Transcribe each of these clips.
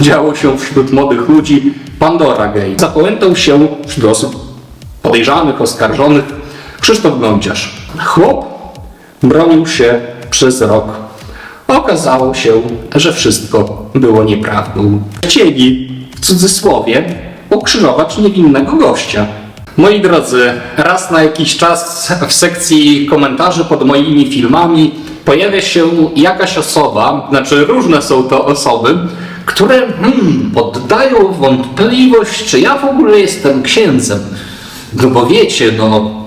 działo się wśród młodych ludzi Pandora Gay. Zapamiętał się wśród osób podejrzanych, oskarżonych Krzysztof Gąciarz. Chłop bronił się przez rok. Okazało się, że wszystko było nieprawdą. Chcieli, w cudzysłowie, ukrzyżować niewinnego gościa. Moi drodzy, raz na jakiś czas w sekcji komentarzy pod moimi filmami pojawia się jakaś osoba, znaczy różne są to osoby, które hmm, poddają wątpliwość, czy ja w ogóle jestem księdzem. No bo wiecie, no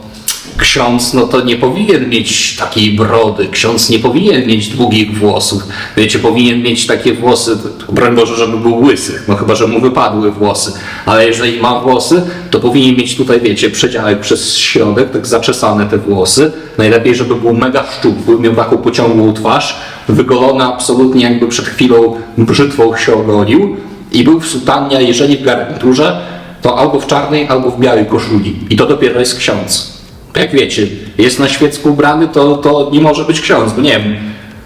ksiądz no to nie powinien mieć takiej brody, ksiądz nie powinien mieć długich włosów. Wiecie, powinien mieć takie włosy, broń Boże, żeby był łysy, no chyba, że mu wypadły włosy. Ale jeżeli ma włosy, to powinien mieć tutaj, wiecie, przedziałek przez środek, tak zaczesane te włosy. Najlepiej, żeby był mega szczupły, miał taką pociągłą twarz, wygolony absolutnie jakby przed chwilą brzytwą się ogolił i był w sutannie, jeżeli w garniturze, to albo w czarnej, albo w białej koszuli. I to dopiero jest ksiądz. Jak wiecie, jest na świecku ubrany, to, to nie może być ksiądz, bo nie wiem.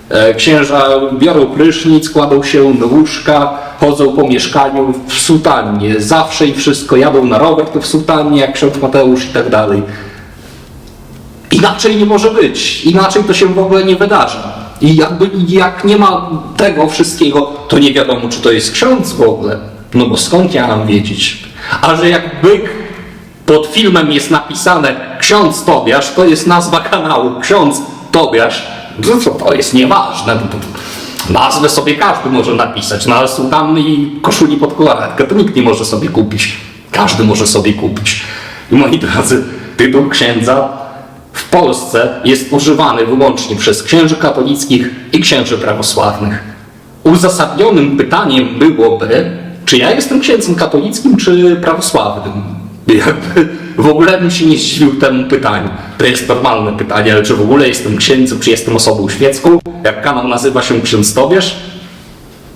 e, Księża biorą prysznic, kładą się do łóżka, chodzą po mieszkaniu w sutannie. Zawsze i wszystko jadą na rower, to w sutannie, jak ksiądz Mateusz i tak dalej. Inaczej nie może być. Inaczej to się w ogóle nie wydarza. I jakby jak nie ma tego wszystkiego, to nie wiadomo, czy to jest ksiądz w ogóle. No bo skąd ja mam wiedzieć? A że jak byk pod filmem jest napisane ksiądz Tobiasz, to jest nazwa kanału ksiądz Tobiasz, no to, to jest nieważne. To- Nazwę sobie każdy może napisać, no ale sutanny i koszuli pod kolaretkę to nikt nie może sobie kupić. Każdy może sobie kupić. I moi drodzy, tytuł księdza w Polsce jest używany wyłącznie przez księży katolickich i księży prawosławnych. Uzasadnionym pytaniem byłoby, czy ja jestem księdzem katolickim czy prawosławnym. Jakby w ogóle bym się nie zdziwił temu pytaniu. To jest normalne pytanie, ale czy w ogóle jestem księdzem, czy jestem osobą świecką? Jak kanał nazywa się?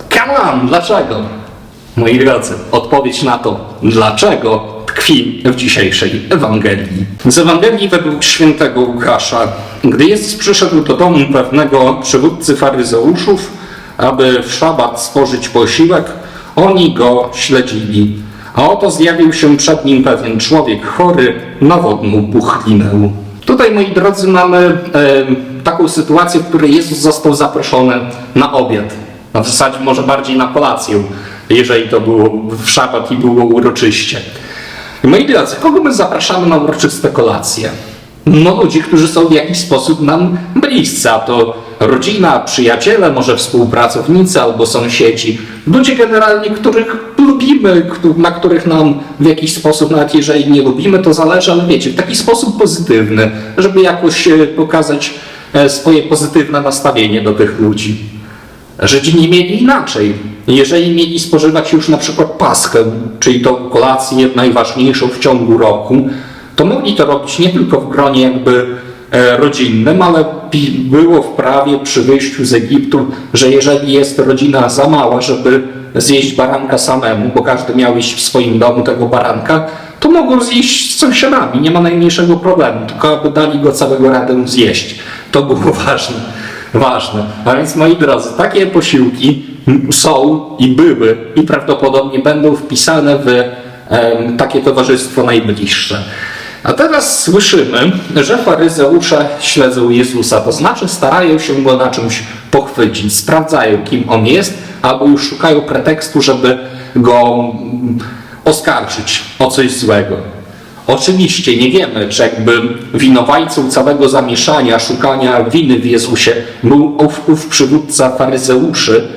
Come on, dlaczego? Moi drodzy, odpowiedź na to, dlaczego tkwi w dzisiejszej Ewangelii. Z Ewangelii według świętego Łukasza. Gdy Jezus przyszedł do domu pewnego przywódcy faryzeuszów, aby w szabat stworzyć posiłek, oni go śledzili. A oto zjawił się przed nim pewien człowiek chory na wodną puchlinę. Tutaj, moi drodzy, mamy e, taką sytuację, w której Jezus został zaproszony na obiad. A w zasadzie może bardziej na kolację, jeżeli to było w szabat i było uroczyście. Moi drodzy, kogo my zapraszamy na uroczyste kolacje? No ludzi, którzy są w jakiś sposób nam bliscy, a to rodzina, przyjaciele, może współpracownicy albo sąsiedzi. Ludzie generalnie, których lubimy, na których nam w jakiś sposób, nawet jeżeli nie lubimy, to zależy, ale wiecie, w taki sposób pozytywny, żeby jakoś e, pokazać e, swoje pozytywne nastawienie do tych ludzi. Żydzi nie mieli inaczej. Jeżeli mieli spożywać już na przykład paschę, czyli tą kolację najważniejszą w ciągu roku, to mogli to robić nie tylko w gronie jakby rodzinnym, ale było w prawie przy wyjściu z Egiptu, że jeżeli jest rodzina za mała, żeby zjeść baranka samemu, bo każdy miał iść w swoim domu tego baranka, to mogą zjeść z sąsiadami, nie ma najmniejszego problemu, tylko aby dali go całego radę zjeść. To było ważne ważne. A więc moi drodzy, takie posiłki są i były i prawdopodobnie będą wpisane w takie towarzystwo najbliższe. A teraz słyszymy, że faryzeusze śledzą Jezusa, to znaczy starają się go na czymś pochwycić, sprawdzają kim on jest, albo już szukają pretekstu, żeby go mm, oskarżyć o coś złego. Oczywiście nie wiemy, czy jakby winowajcą całego zamieszania, szukania winy w Jezusie był ów, ów przywódca faryzeuszy,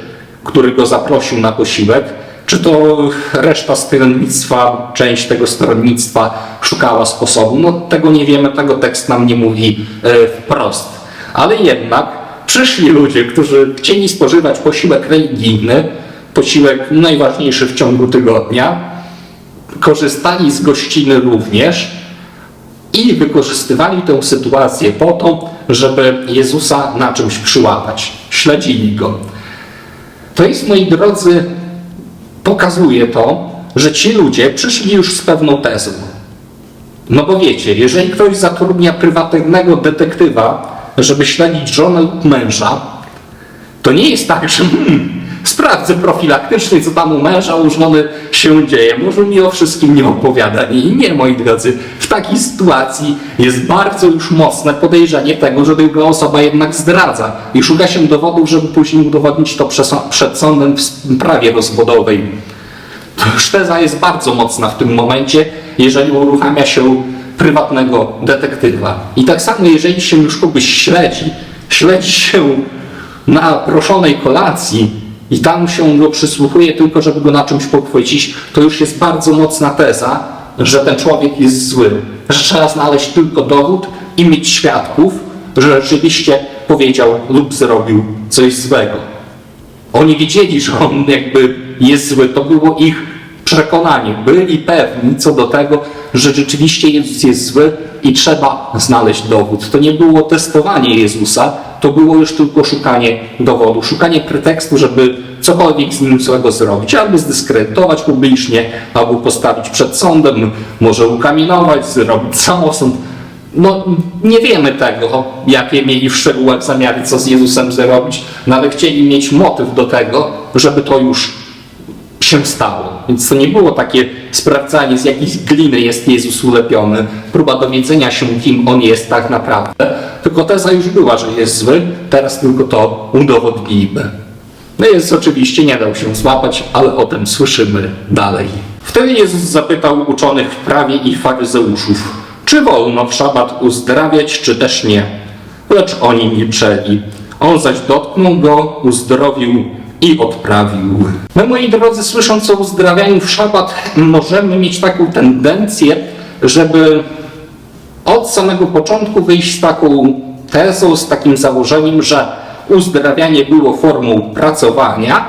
który go zaprosił na posiłek, czy to reszta stronnictwa, część tego stronnictwa szukała sposobu. No tego nie wiemy, tego tekst nam nie mówi e, wprost. Ale jednak przyszli ludzie, którzy chcieli spożywać posiłek religijny, posiłek najważniejszy w ciągu tygodnia, korzystali z gościny również i wykorzystywali tę sytuację po to, żeby Jezusa na czymś przyłapać. Śledzili go. To jest, moi drodzy, pokazuje to, że ci ludzie przyszli już z pewną tezą. No bo wiecie, jeżeli ktoś zatrudnia prywatnego detektywa, żeby śledzić żonę lub męża, to nie jest tak, że sprawdzę profilaktycznie, co tam u męża, u żony się dzieje. Może mi o wszystkim nie opowiada. I nie, moi drodzy, w takiej sytuacji jest bardzo już mocne podejrzenie tego, że druga osoba jednak zdradza i szuka się dowodów, żeby później udowodnić to przed sądem w sprawie rozwodowej. To już teza jest bardzo mocna w tym momencie, jeżeli uruchamia się prywatnego detektywa. I tak samo, jeżeli się już kogoś śledzi, śledzi się na proszonej kolacji i tam się go przysłuchuje tylko, żeby go na czymś pochwycić, to już jest bardzo mocna teza, że ten człowiek jest zły. Że trzeba znaleźć tylko dowód i mieć świadków, że rzeczywiście powiedział lub zrobił coś złego. Oni wiedzieli, że on jakby jest zły. To było ich przekonanie. Byli pewni co do tego, że rzeczywiście Jezus jest zły i trzeba znaleźć dowód. To nie było testowanie Jezusa, to było już tylko szukanie dowodu, szukanie pretekstu, żeby cokolwiek z nim złego zrobić, albo zdyskredytować publicznie, albo postawić przed sądem, może ukamienować, zrobić samosąd. No, nie wiemy tego, jakie mieli w szczegółach zamiary, co z Jezusem zrobić, no ale chcieli mieć motyw do tego, żeby to już się stało. Więc to nie było takie sprawdzanie, z jakiej gliny jest Jezus ulepiony, próba dowiedzenia się, kim on jest tak naprawdę, tylko teza już była, że jest zły, teraz tylko to udowodnimy. No Jezus oczywiście nie dał się złapać, ale o tym słyszymy dalej. Wtedy Jezus zapytał uczonych w prawie i faryzeuszów, czy wolno w szabat uzdrawiać, czy też nie. Lecz oni milczeli. On zaś dotknął go, uzdrowił i odprawił. My, moi drodzy, słysząc o uzdrawianiu w szabat, możemy mieć taką tendencję, żeby od samego początku wyjść z taką tezą, z takim założeniem, że uzdrawianie było formą pracowania,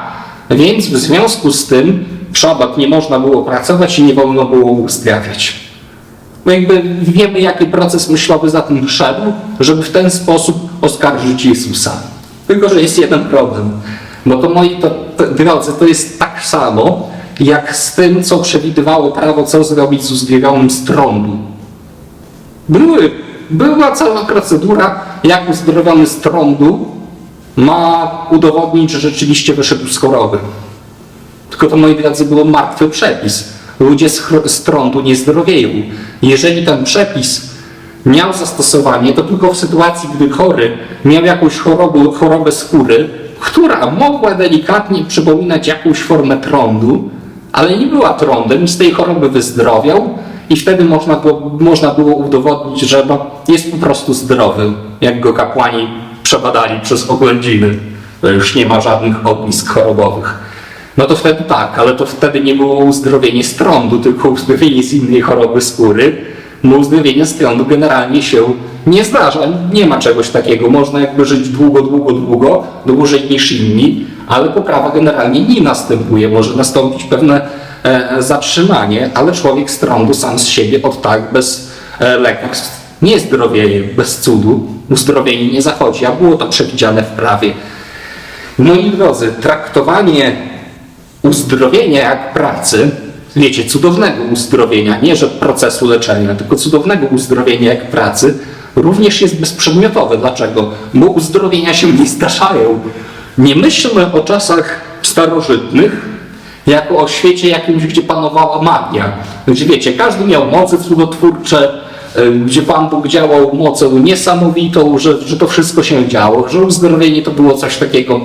więc w związku z tym w szabat nie można było pracować i nie wolno było uzdrawiać. No jakby wiemy, jaki proces myślowy za tym szedł, żeby w ten sposób oskarżyć Jezusa. Tylko, że jest jeden problem. Bo to moi to, to, drodzy, to jest tak samo, jak z tym, co przewidywało prawo, co zrobić z uzdrowionym z trądu. Były, była cała procedura, jak uzdrowiony z trądu ma udowodnić, że rzeczywiście wyszedł z choroby. Tylko to, moi drodzy, był martwy przepis. Ludzie z, z trądu nie zdrowieją. Jeżeli ten przepis miał zastosowanie, to tylko w sytuacji, gdy chory miał jakąś chorobę, chorobę skóry, która mogła delikatnie przypominać jakąś formę trądu, ale nie była trądem z tej choroby wyzdrowiał i wtedy można było, można było udowodnić, że no, jest po prostu zdrowy, jak go kapłani przebadali przez oględziny. To już nie ma żadnych ognisk chorobowych. No to wtedy tak, ale to wtedy nie było uzdrowienie z trądu, tylko uzdrowienie z innej choroby skóry. No uzdrowienie z trądu generalnie się nie zdarza. Nie ma czegoś takiego. Można jakby żyć długo, długo, długo, dłużej niż inni, ale poprawa generalnie nie następuje. Może nastąpić pewne e, zatrzymanie, ale człowiek z trądu sam z siebie od tak bez e, lekarstw nie zdrowieje, bez cudu. Uzdrowienie nie zachodzi, a było to przewidziane w prawie. Moi drodzy, traktowanie uzdrowienia jak pracy, wiecie, cudownego uzdrowienia, nie że procesu leczenia, tylko cudownego uzdrowienia jak pracy, również jest bezprzedmiotowe. Dlaczego? Bo uzdrowienia się nie zdarzają. Nie myślmy o czasach starożytnych jako o świecie jakimś, gdzie panowała magia. Gdzie wiecie, każdy miał moce cudotwórcze, gdzie Pan Bóg działał mocą niesamowitą, że, że to wszystko się działo, że uzdrowienie to było coś takiego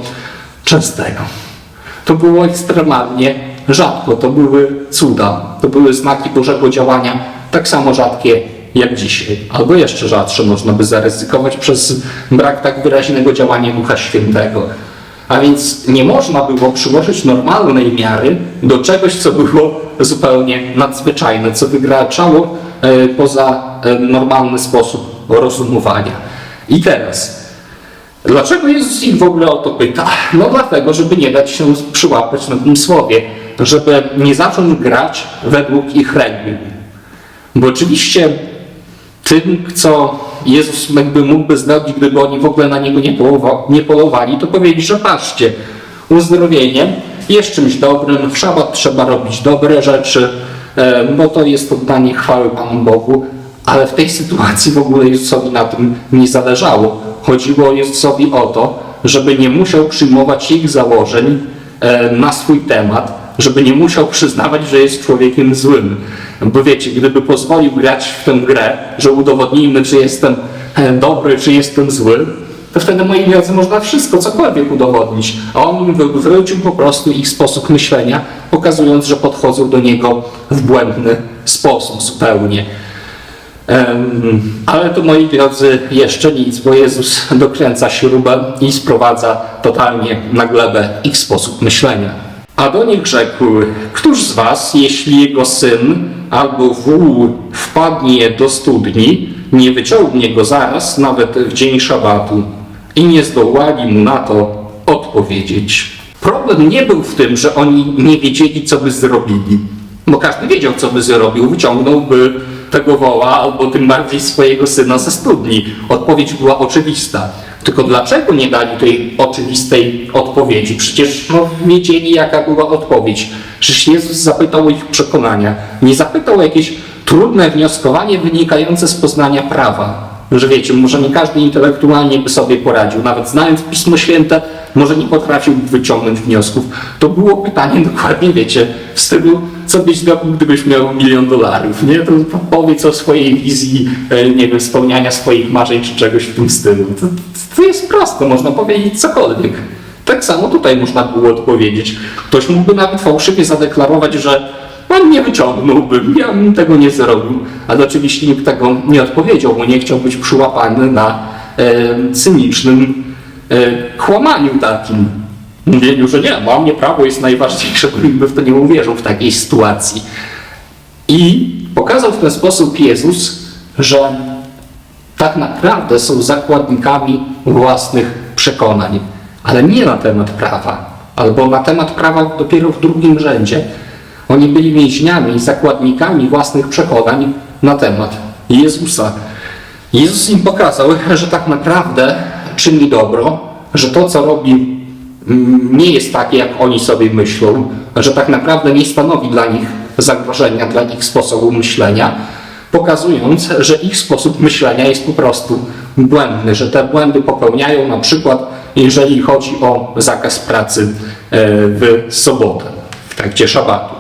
częstego. To było ekstremalnie rzadko, to były cuda, to były znaki Bożego działania, tak samo rzadkie jak dzisiaj, albo jeszcze rzadsze można by zaryzykować przez brak tak wyraźnego działania Ducha Świętego. A więc nie można było przyłożyć normalnej miary do czegoś, co było zupełnie nadzwyczajne, co wykraczało e, poza e, normalny sposób rozumowania. I teraz, Dlaczego Jezus ich w ogóle o to pyta? No dlatego, żeby nie dać się przyłapać na tym słowie, żeby nie zacząć grać według ich reguł. Bo oczywiście tym, co Jezus jakby mógłby zrobić, gdyby oni w ogóle na Niego nie, polowa- nie polowali, to powiedzieć, że patrzcie, uzdrowienie jest czymś dobrym, w szabat trzeba robić dobre rzeczy, e, bo to jest oddanie chwały Panu Bogu, ale w tej sytuacji w ogóle Jezusowi na tym nie zależało. Chodziło Jezusowi o to, żeby nie musiał przyjmować ich założeń, e, na swój temat, żeby nie musiał przyznawać, że jest człowiekiem złym. Bo wiecie, gdyby pozwolił grać w tę grę, że udowodnijmy, czy jestem e, dobry, czy jestem zły, to wtedy, moi drodzy, można wszystko, cokolwiek udowodnić. A on im wywrócił po prostu ich sposób myślenia, pokazując, że podchodzą do niego w błędny sposób zupełnie. Ale to, moi drodzy, jeszcze nic, bo Jezus dokręca śrubę i sprowadza totalnie na glebę ich sposób myślenia. A do nich rzekł, któż z was, jeśli jego syn albo wół wpadnie do studni, nie wyciągnie go zaraz, nawet w dzień szabatu i nie zdołali mu na to odpowiedzieć. Problem nie był w tym, że oni nie wiedzieli, co by zrobili. Bo każdy wiedział, co by zrobił. Wyciągnąłby tego woła, albo tym bardziej swojego syna ze studni. Odpowiedź była oczywista. Tylko dlaczego nie dali tej oczywistej odpowiedzi? Przecież no, wiedzieli, jaka była odpowiedź. Przecież Jezus zapytał o ich przekonania. Nie zapytał o jakieś trudne wnioskowanie wynikające z poznania prawa. Że wiecie, może nie każdy intelektualnie by sobie poradził. Nawet znając Pismo Święte, może nie potrafił wyciągnąć wniosków. To było pytanie dokładnie, wiecie, w stylu, co byś zrobił, gdybyś miał milion dolarów, nie? To powiedz o swojej wizji, e, nie wiem, spełniania swoich marzeń czy czegoś w tym stylu. To, to jest proste, można powiedzieć cokolwiek. Tak samo tutaj można było odpowiedzieć. Ktoś mógłby nawet fałszywie zadeklarować, że on nie wyciągnąłbym, ja bym tego nie zrobił. Ale oczywiście nikt tego nie odpowiedział, bo nie chciał być przyłapany na e, cynicznym e, kłamaniu takim. Mówieniu, że nie, dla mnie prawo jest najważniejsze, bo nikt by w to nie uwierzył w takiej sytuacji. I pokazał w ten sposób Jezus, że tak naprawdę są zakładnikami własnych przekonań, ale nie na temat prawa, albo na temat prawa dopiero w drugim rzędzie. Oni byli więźniami i zakładnikami własnych przekonań na temat Jezusa. Jezus im pokazał, że tak naprawdę czyni dobro, że to, co robi, nie jest takie, jak oni sobie myślą, że tak naprawdę nie stanowi dla nich zagrożenia, dla ich sposobu myślenia, pokazując, że ich sposób myślenia jest po prostu błędny, że te błędy popełniają na przykład, jeżeli chodzi o zakaz pracy e, w sobotę, w trakcie szabatu.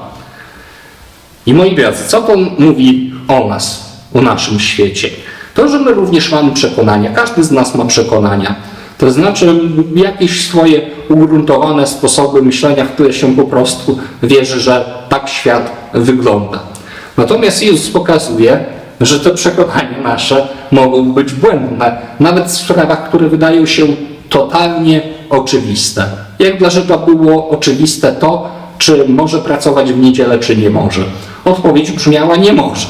I moi drodzy, co to mówi o nas, o naszym świecie? To, że my również mamy przekonania, każdy z nas ma przekonania. To znaczy jakieś swoje ugruntowane sposoby myślenia, w które się po prostu wierzy, że tak świat wygląda. Natomiast Jezus pokazuje, że te przekonania nasze mogą być błędne, nawet w sprawach, które wydają się totalnie oczywiste. Jak dla Żyda było oczywiste to, czy może pracować w niedzielę, czy nie może. Odpowiedź brzmiała nie może.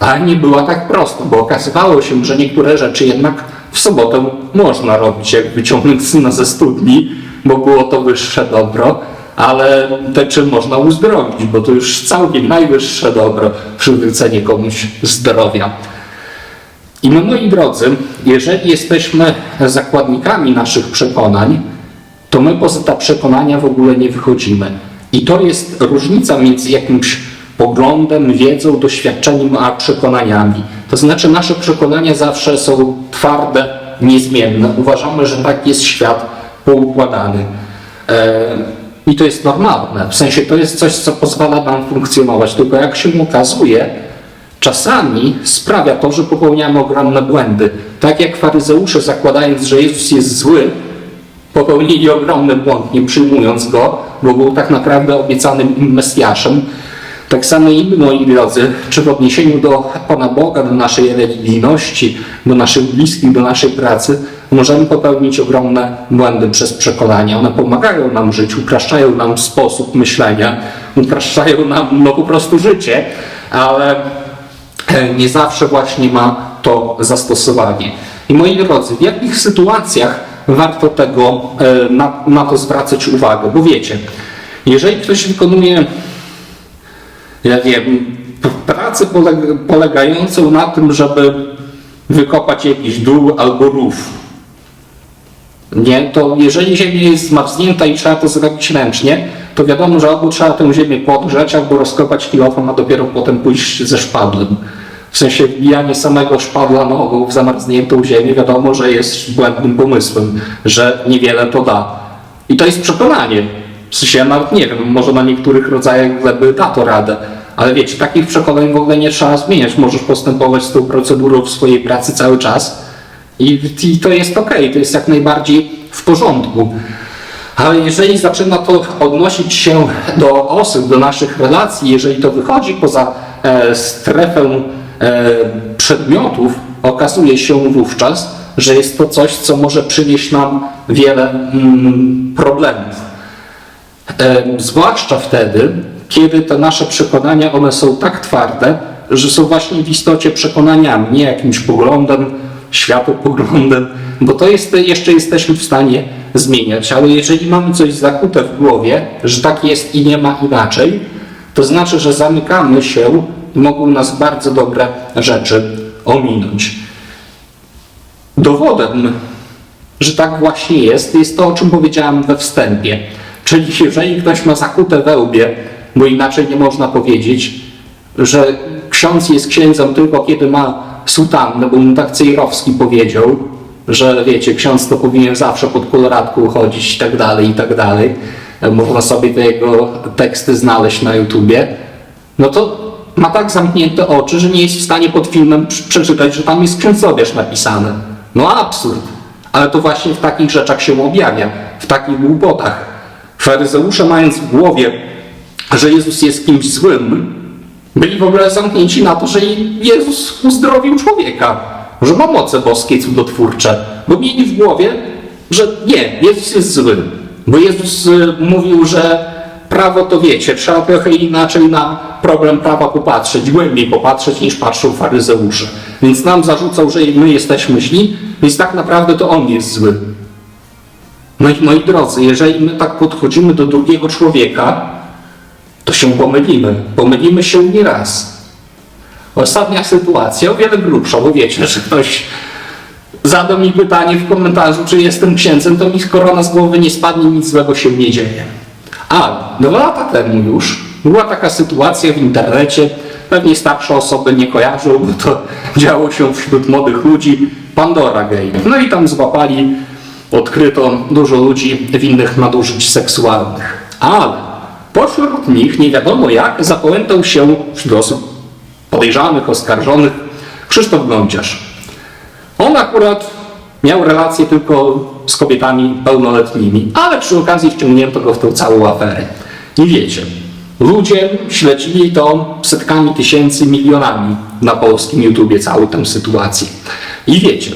Ale nie była tak prosta, bo okazywało się, że niektóre rzeczy jednak w sobotę można robić, jak wyciągnąć syna ze studni, bo było to wyższe dobro, ale te czym można uzdrowić, bo to już całkiem najwyższe dobro, przywrócenie komuś zdrowia. I my, moi drodzy, jeżeli jesteśmy zakładnikami naszych przekonań, to my poza te przekonania w ogóle nie wychodzimy. I to jest różnica między jakimś poglądem, wiedzą, doświadczeniem, a przekonaniami. To znaczy nasze przekonania zawsze są twarde, niezmienne. Uważamy, że tak jest świat poukładany. E, I to jest normalne. W sensie to jest coś, co pozwala nam funkcjonować. Tylko jak się okazuje, czasami sprawia to, że popełniamy ogromne błędy. Tak jak faryzeusze zakładając, że Jezus jest zły, popełnili ogromny błąd, nie przyjmując go, bo był tak naprawdę obiecanym im Mesjaszem. Tak samo i my, moi drodzy, czy w odniesieniu do Pana Boga, do naszej religijności, do naszych bliskich, do naszej pracy, możemy popełnić ogromne błędy przez przekonania. One pomagają nam żyć, upraszczają nam sposób myślenia, upraszczają nam no, po prostu życie, ale e, nie zawsze właśnie ma to zastosowanie. I moi drodzy, w jakich sytuacjach warto tego, e, na, na to zwracać uwagę? Bo wiecie, jeżeli ktoś wykonuje ja wiem, pracę poleg polegającą na tym, żeby wykopać jakiś dół albo rów. Nie, to jeżeli ziemia jest zmarznięta i trzeba to zrobić ręcznie, to wiadomo, że albo trzeba tę ziemię podgrzać, albo rozkopać kilofem, a dopiero potem pójść ze szpadlem. W sensie wbijanie samego szpadla nogą w zamarzniętą ziemię wiadomo, że jest błędnym pomysłem, że niewiele to da. I to jest przekonanie. W sensie ja nawet nie wiem, może na niektórych rodzajach gleby da to radę. Ale wiecie, takich przekonań w ogóle nie trzeba zmieniać. Możesz postępować z tą procedurą w swojej pracy cały czas i, i to jest ok, to jest jak najbardziej w porządku. Ale jeżeli zaczyna to odnosić się do osób, do naszych relacji, jeżeli to wychodzi poza e, strefę e, przedmiotów, okazuje się wówczas, że jest to coś, co może przynieść nam wiele mm, problemów. E, zwłaszcza wtedy, kiedy te nasze przekonania, one są tak twarde, że są właśnie w istocie przekonaniami, nie jakimś poglądem, światopoglądem, bo to jest, jeszcze jesteśmy w stanie zmieniać, ale jeżeli mamy coś zakute w głowie, że tak jest i nie ma inaczej, to znaczy, że zamykamy się i mogą nas bardzo dobre rzeczy ominąć. Dowodem, że tak właśnie jest, jest to, o czym powiedziałem we wstępie. Czyli jeżeli ktoś ma zakute we łbie, bo inaczej nie można powiedzieć, że ksiądz jest księdzem tylko kiedy ma sutannę, bo mu tak Cejrowski powiedział, że wiecie, ksiądz to powinien zawsze pod koloratką chodzić i tak dalej, i tak dalej. Można sobie te jego teksty znaleźć na YouTubie. No to ma tak zamknięte oczy, że nie jest w stanie pod filmem prz- przeczytać, że tam jest księdzowierz napisane. No absurd. Ale to właśnie w takich rzeczach się objawia, w takich głupotach. Faryzeusze mając w głowie, że Jezus jest kimś złym, byli w ogóle zamknięci na to, że Jezus uzdrowił człowieka, że ma moce boskie cudotwórcze, bo mieli w głowie, że nie, Jezus jest zły, bo Jezus y, mówił, że prawo to wiecie, trzeba trochę inaczej na problem prawa popatrzeć, głębiej popatrzeć niż patrzą faryzeusze. Więc nam zarzucał, że my jesteśmy źli, więc tak naprawdę to On jest zły. No i moi drodzy, jeżeli my tak podchodzimy do drugiego człowieka, to się pomylimy. Pomylimy się nie raz. Ostatnia sytuacja, o wiele grubsza, bo wiecie, że ktoś zadał mi pytanie w komentarzu, czy jestem księdzem, to mi korona z głowy nie spadnie, nic złego się nie dzieje. Ale dwa lata temu już była taka sytuacja w internecie, pewnie starsze osoby nie kojarzą, bo to działo się wśród młodych ludzi, Pandora Gay. No i tam złapali, odkryto dużo ludzi winnych nadużyć seksualnych. Ale pośród nich nie wiadomo jak zapamiętał się wśród osób podejrzanych, oskarżonych Krzysztof Gąciarz. On akurat miał relacje tylko z kobietami pełnoletnimi, ale przy okazji wciągnięto go w tą całą aferę. I wiecie, ludzie śledzili to setkami tysięcy, milionami na polskim YouTubie całą tę sytuację. I wiecie,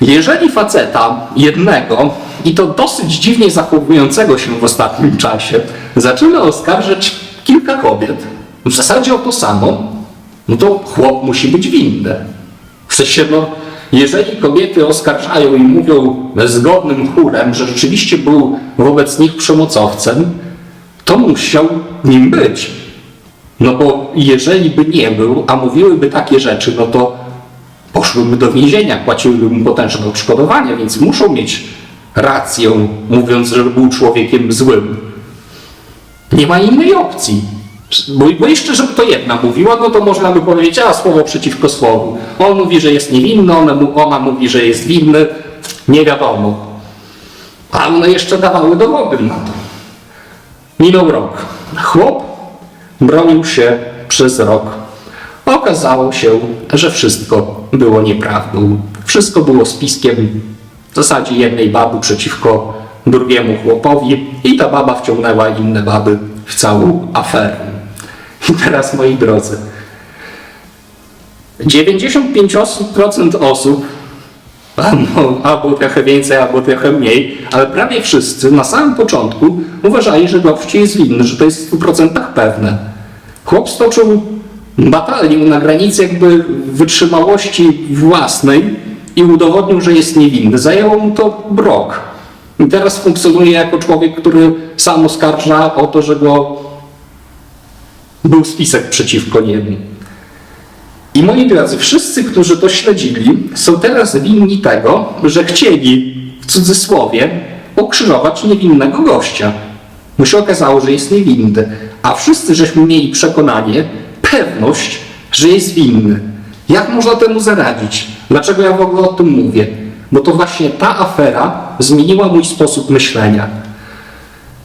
jeżeli faceta jednego, i to dosyć dziwnie zachowującego się w ostatnim czasie, zaczyna oskarżać kilka kobiet, w zasadzie o to samo, no to chłop musi być winny. W sensie, no, jeżeli kobiety oskarżają i mówią zgodnym chórem, że rzeczywiście był wobec nich przemocowcem, to musiał nim być. No bo jeżeli by nie był, a mówiłyby takie rzeczy, no to poszłyby do więzienia, płaciłyby mu potężne odszkodowania, więc muszą mieć rację, mówiąc, że był człowiekiem złym. Nie ma innej opcji. Bo, bo jeszcze, żeby to jedna mówiła, no to można by powiedzieć, a słowo przeciwko słowu. On mówi, że jest niewinny, ona, ona mówi, że jest winny. Nie wiadomo. A one jeszcze dawały dowody na to. Minął rok. Chłop bronił się przez rok. Okazało się, że wszystko było nieprawdą. Wszystko było spiskiem w zasadzie jednej baby przeciwko drugiemu chłopowi i ta baba wciągnęła inne baby w całą aferę. I teraz, moi drodzy, 95% osób, no, albo trochę więcej, albo trochę mniej, ale prawie wszyscy na samym początku uważali, że gości jest winny, że to jest w 100% pewne. Chłop stoczył batalię na granicy jakby wytrzymałości własnej i udowodnił, że jest niewinny. Zajęło mu to rok. I teraz funkcjonuje jako człowiek, który sam oskarża o to, że go był spisek przeciwko niemu. I moi drodzy, wszyscy, którzy to śledzili, są teraz winni tego, że chcieli, w cudzysłowie, ukrzyżować niewinnego gościa. Bo się okazało, że jest niewinny. A wszyscy żeśmy mieli przekonanie, pewność, że jest winny. Jak można temu zaradzić? Dlaczego ja w ogóle o tym mówię? Bo to właśnie ta afera zmieniła mój sposób myślenia.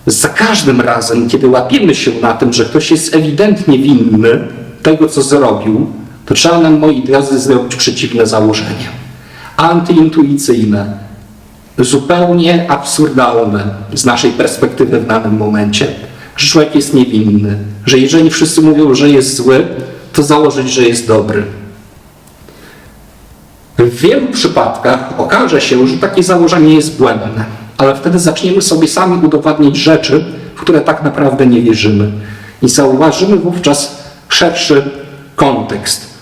za każdym razem, kiedy łapiemy się na tym, że ktoś jest ewidentnie winny tego, co zrobił, to trzeba nam, moi drodzy, zrobić przeciwne założenie. Antyintuicyjne, zupełnie absurdalne z naszej perspektywy w danym momencie, że człowiek jest niewinny, że jeżeli wszyscy mówią, że jest zły, to założyć, że jest dobry. W wielu przypadkach okaże się, że takie założenie jest błędne, ale wtedy zaczniemy sobie sami udowadniać rzeczy, w które tak naprawdę nie wierzymy. I zauważymy wówczas szerszy kontekst.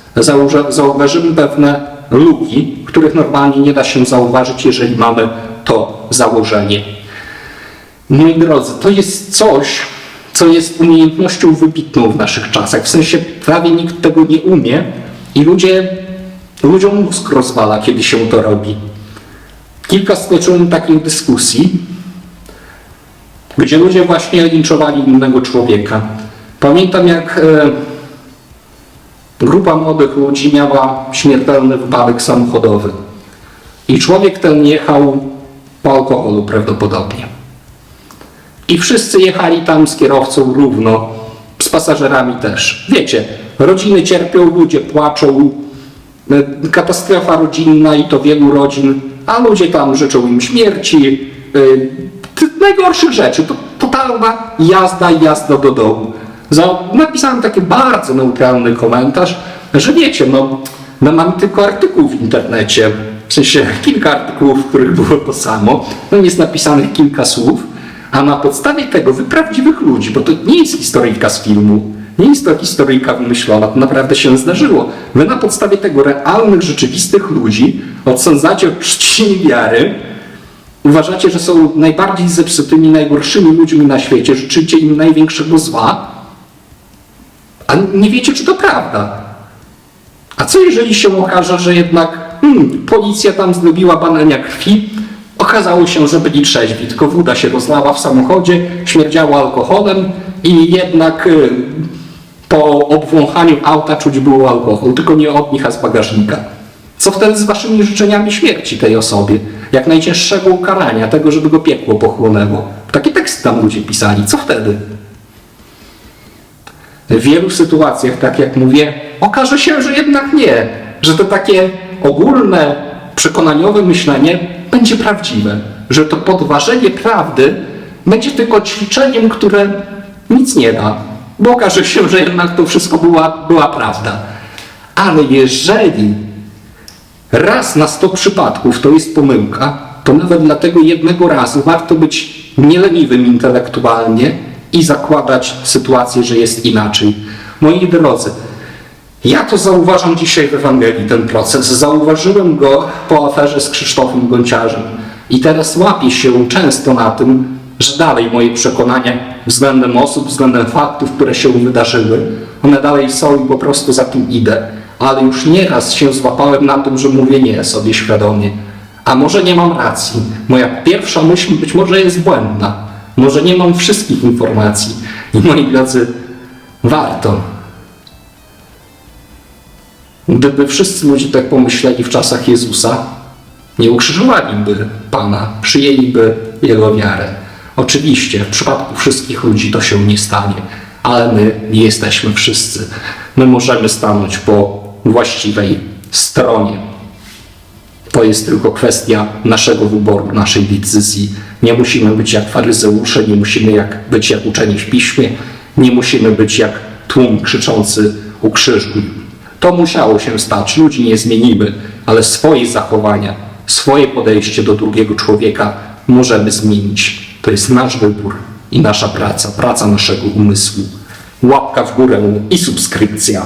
Zauważymy pewne luki, których normalnie nie da się zauważyć, jeżeli mamy to założenie. Moi drodzy, to jest coś, co jest umiejętnością wybitną w naszych czasach. W sensie prawie nikt tego nie umie i ludzie, ludziom mózg rozwala, kiedy się to robi. Kilka skoczyłem takich dyskusji, gdzie ludzie właśnie linczowali innego człowieka. Pamiętam, jak e, grupa młodych ludzi miała śmiertelny wypadek samochodowy i człowiek ten jechał po alkoholu prawdopodobnie. I wszyscy jechali tam z kierowcą równo, z pasażerami też. Wiecie, rodziny cierpią, ludzie płaczą, katastrofa rodzinna i to wielu rodzin, a ludzie tam życzą im śmierci, t- najgorszych rzeczy. To totalna jazda i jazda do domu. Napisałem taki bardzo neutralny komentarz, że wiecie, no, no mam tylko artykuł w internecie, w sensie kilka artykułów, w których było to samo, no jest napisanych kilka słów, a na podstawie tego wy prawdziwych ludzi, bo to nie jest historyjka z filmu, nie jest to historyjka wymyślona, to naprawdę się zdarzyło. Wy na podstawie tego realnych, rzeczywistych ludzi odsądzacie od czci wiary, uważacie, że są najbardziej zepsutymi, najgorszymi ludźmi na świecie, życzycie im największego zła, a nie wiecie, czy to prawda. A co jeżeli się okaże, że jednak hmm, policja tam zrobiła badania krwi, okazało się, że byli trzeźwi, tylko woda się rozlała w samochodzie, śmierdziało alkoholem i jednak y, po obwąchaniu auta czuć było alkohol, tylko nie od nich, a z bagażnika. Co wtedy z waszymi życzeniami śmierci tej osobie? Jak najcięższego ukarania, tego, żeby go piekło pochłonęło. Takie teksty tam ludzie pisali. Co wtedy? W wielu sytuacjach, tak jak mówię, okaże się, że jednak nie, że to takie ogólne, przekonaniowe myślenie będzie prawdziwe, że to podważenie prawdy będzie tylko ćwiczeniem, które nic nie da, bo okaże się, że jednak to wszystko była, była prawda. Ale jeżeli raz na 100 przypadków to jest pomyłka, to nawet dla tego jednego razu warto być nieleniwym intelektualnie i zakładać sytuację, że jest inaczej. Moi drodzy, ja to zauważam dzisiaj w Ewangelii, ten proces. Zauważyłem go po aferze z Krzysztofem Gonciarzem. I teraz łapię się często na tym, że dalej moje przekonania względem osób, względem faktów, które się wydarzyły, one dalej są i po prostu za tym idę. Ale już nieraz się złapałem na tym, że mówię nie sobie świadomie. A może nie mam racji. Moja pierwsza myśl być może jest błędna. Może nie mam wszystkich informacji. I moi drodzy, warto. Gdyby wszyscy ludzie tak pomyśleli w czasach Jezusa, nie ukrzyżowaliby Pana, przyjęliby Jego wiarę. Oczywiście, w przypadku wszystkich ludzi to się nie stanie, ale my nie jesteśmy wszyscy. My możemy stanąć po właściwej stronie. To jest tylko kwestia naszego wyboru, naszej decyzji. Nie musimy być jak faryzeusze, nie musimy jak być jak uczeni w piśmie, nie musimy być jak tłum krzyczący ukrzyżuj. To musiało się stać, ludzi nie zmienimy, ale swoje zachowania, swoje podejście do drugiego człowieka możemy zmienić. To jest nasz wybór i nasza praca, praca naszego umysłu. Łapka w górę i subskrypcja.